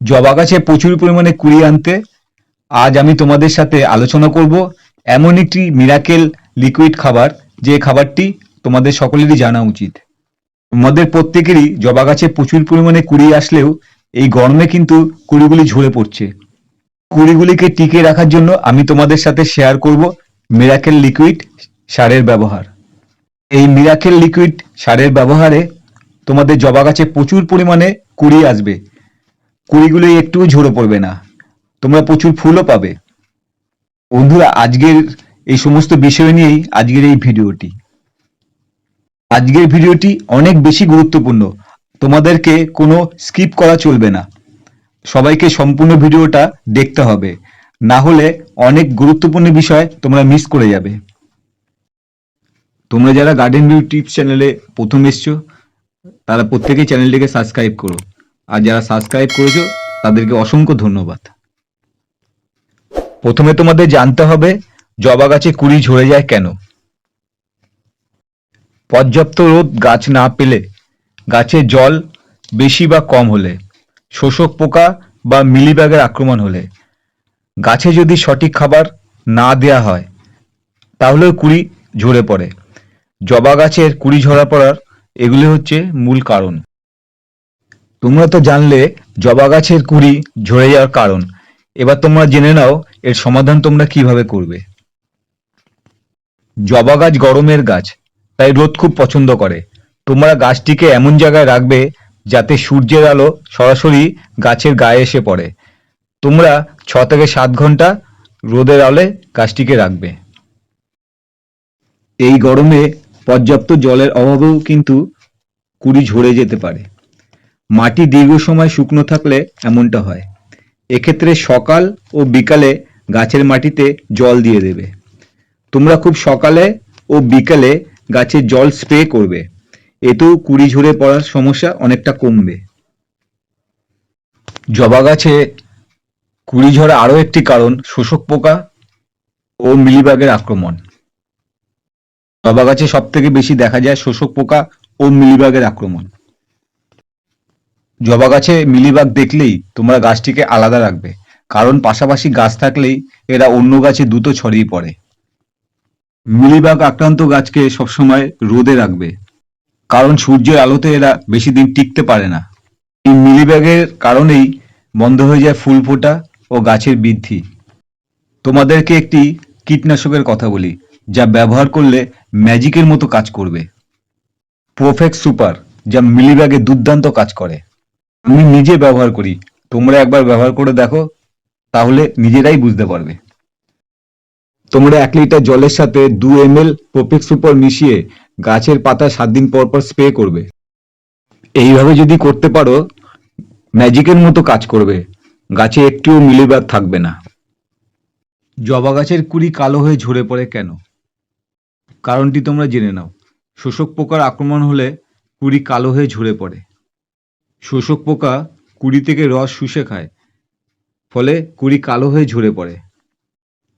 জবা গাছে প্রচুর পরিমাণে কুড়ি আনতে আজ আমি তোমাদের সাথে আলোচনা করব এমন একটি মিরাকেল লিকুইড খাবার যে খাবারটি তোমাদের সকলেরই জানা উচিত। তোমাদের প্রত্যেকেরই জবা গাছে প্রচুর পরিমাণে কুড়ি আসলেও এই গরমে কিন্তু কুড়িগুলি ঝরে পড়ছে। কুড়িগুলিকে টিকে রাখার জন্য আমি তোমাদের সাথে শেয়ার করব মিরাকেল লিকুইড সারের ব্যবহার। এই মিরাকেল লিকুইড সারের ব্যবহারে তোমাদের জবা গাছে প্রচুর পরিমাণে কুড়ি আসবে। কুড়িগুলো একটুও ঝরে পড়বে না। তোমরা প্রচুর ফুলও পাবে। বন্ধুরা, আজকের এই সমস্ত বিষয় নিয়েই আজকের এই ভিডিওটি। আজকের ভিডিওটি অনেক বেশি গুরুত্বপূর্ণ। তোমাদেরকে কোনো স্কিপ করা চলবে না। সবাইকে সম্পূর্ণ ভিডিওটা দেখতে হবে। না হলে অনেক গুরুত্বপূর্ণ বিষয় তোমরা মিস করে যাবে। তোমরা যারা গার্ডেন টিপস চ্যানেলে প্রথম এসছো, তারা প্রত্যেকেই চ্যানেলটিকে সাবস্ক্রাইব করো। আর যারা সাবস্ক্রাইব করেছ, তাদেরকে অসংখ্য ধন্যবাদ। প্রথমে তোমাদের জানতে হবে, জবা গাছে কুড়ি ঝরে যায় কেন? পর্যাপ্ত রোদ গাছ না পেলে, গাছে জল বেশি বা কম হলে, শোষক পোকা বা মিলিবাগের আক্রমণ হলে, গাছে যদি সঠিক খাবার না দেয়া হয়, তাহলেও কুড়ি ঝরে পড়ে। জবা গাছের কুড়ি ঝরা পড়ার এগুলি হচ্ছে মূল কারণ। তোমরা তো জানলে, জবা গাছের কুড়ি ঝরে যাওয়ার কারণ। এবার তোমরা জেনে নাও, এর সমাধান তোমরা কীভাবে করবে। জবা গাছ গরমের গাছ, তাই রোদ খুব পছন্দ করে। তোমরা গাছটিকে এমন জায়গায় রাখবে, যাতে সূর্যের আলো সরাসরি গাছের গায়ে এসে পড়ে। তোমরা ছ থেকে সাত ঘণ্টা রোদের আলে গাছটিকে রাখবে। এই গরমে পর্যাপ্ত জলের অভাবেও কিন্তু কুড়ি ঝরে যেতে পারে। মাটি দীর্ঘ সময় শুকনো থাকলে এমনটা হয়। এক্ষেত্রে সকাল ও বিকালে গাছের মাটিতে জল দিয়ে দেবে। তোমরা খুব সকালে ও বিকালে গাছে জল স্প্রে করবে। এতেও কুড়ি ঝরে পড়ার সমস্যা অনেকটা কমবে। জবা গাছে কুড়ি ঝরা আরও একটি কারণ শোষক পোকা ও মিলিবাগের আক্রমণ। জবা গাছে সব থেকে বেশি দেখা যায় শোষক পোকা ও মিলিবাগের আক্রমণ। জবা গাছে মিলিবাগ দেখলেই তোমরা গাছটিকে আলাদা রাখবে। কারণ পাশাপাশি গাছ থাকলেই এরা অন্য গাছে দ্রুত ছড়িয়ে পড়ে। মিলিবাগ আক্রান্ত গাছকে সবসময় রোদে রাখবে। কারণ সূর্যের আলোতে এরা বেশি দিন টিকতে পারে না। এই মিলিবাগের কারণেই বন্ধ হয়ে যায় ফুল ফোটা ও গাছের বৃদ্ধি। তোমাদেরকে একটি কীটনাশকের কথা বলি, যা ব্যবহার করলে ম্যাজিকের মতো কাজ করবে। প্রোফেক্ট সুপার, যা মিলিবাগে দুর্দান্ত কাজ করে। আমি নিজে ব্যবহার করি। তোমরা একবার ব্যবহার করে দেখো, তাহলে নিজেরাই বুঝতে পারবে। তোমরা এক লিটার জলের সাথে দু এম এল প্রোফেক্ট সুপার মিশিয়ে গাছের পাতা সাত দিন পর পর স্প্রে করবে। এইভাবে যদি করতে পারো ম্যাজিকের মতো কাজ করবে। গাছে একটিও মিলিবাগ থাকবে না। জবা গাছের কুড়ি কালো হয়ে ঝরে পড়ে কেন? কারণটি তোমরা জেনে নাও। শোষক পোকার আক্রমণ হলে কুড়ি কালো হয়ে ঝরে পড়ে। শোষক পোকা কুড়ি থেকে রস শুষে খায়, ফলে কুড়ি কালো হয়ে ঝরে পড়ে।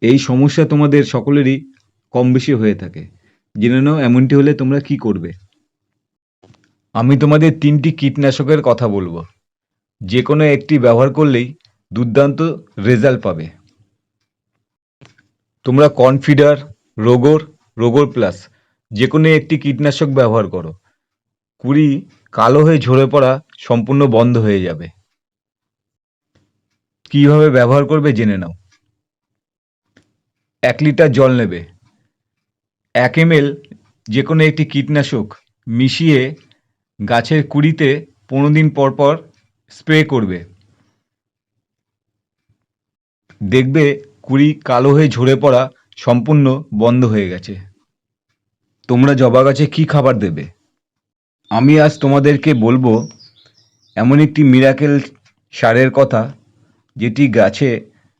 এই সমস্যা তোমাদের সকলেরই কম বেশি হয়ে থাকে। জেনে নাও এমনটি হলে তোমরা কি করবে। আমি তোমাদের তিনটি কীটনাশকের কথা বলব। যে কোনো একটি ব্যবহার করলেই দুর্দান্ত রেজাল্ট পাবে। তোমরা কনফিডার, রোগর রোগর প্লাস যে কোনো একটি কীটনাশক ব্যবহার করো। কুড়ি কালো হয়ে ঝরে পড়া সম্পূর্ণ বন্ধ হয়ে যাবে। কীভাবে ব্যবহার করবে জেনে নাও। এক লিটার জল নেবে। এক এম এল যে কোনো একটি কীটনাশক মিশিয়ে গাছের কুড়িতে পনেরো দিন পর পর স্প্রে করবে। দেখবে কুড়ি কালো হয়ে ঝরে পড়া সম্পূর্ণ বন্ধ হয়ে গেছে। তোমরা জবা গাছে কি খাবার দেবে? আমি আজ তোমাদেরকে বলব, এমন একটি মিরাকেল সারের কথা, যেটি গাছে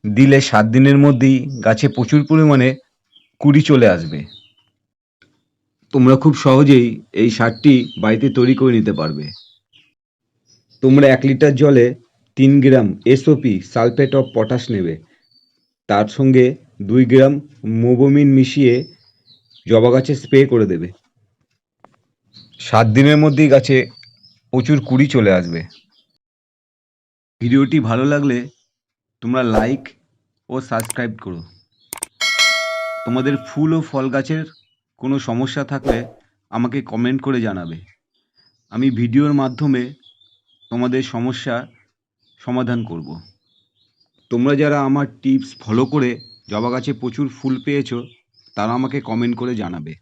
দিলে সাত দিনের মধ্যেই গাছে প্রচুর পরিমাণে কুড়ি চলে আসবে। তোমরা খুব সহজেই এই সারটি বাড়িতে তৈরি করে নিতে পারবে। তোমরা এক লিটার জলে তিন gram SOP sulphate of potash নেবে। তার সঙ্গে দুই গ্রাম মোবোমিন মিশিয়ে জবা গাছে স্প্রে করে দেবে। সাত দিনের মধ্যেই গাছে প্রচুর কুড়ি চলে আসবে। ভিডিওটি ভালো লাগলে তোমরা লাইক ও সাবস্ক্রাইব করো। তোমাদের ফুল ও ফল গাছের কোনো সমস্যা থাকলে আমাকে কমেন্ট করে জানাবে। আমি ভিডিওর মাধ্যমে তোমাদের সমস্যা সমাধান করব। তোমরা যারা আমার টিপস ফলো করে জবা গাছে প্রচুর ফুল পেয়েছ, তারা আমাকে কমেন্ট করে জানাবে।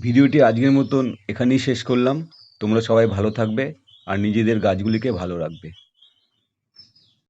ভিডিওটি আজকের মতন এখানেই শেষ করলাম। তোমরা সবাই ভালো থাকবে আর নিজেদের গাছগুলিকে ভালো রাখবে।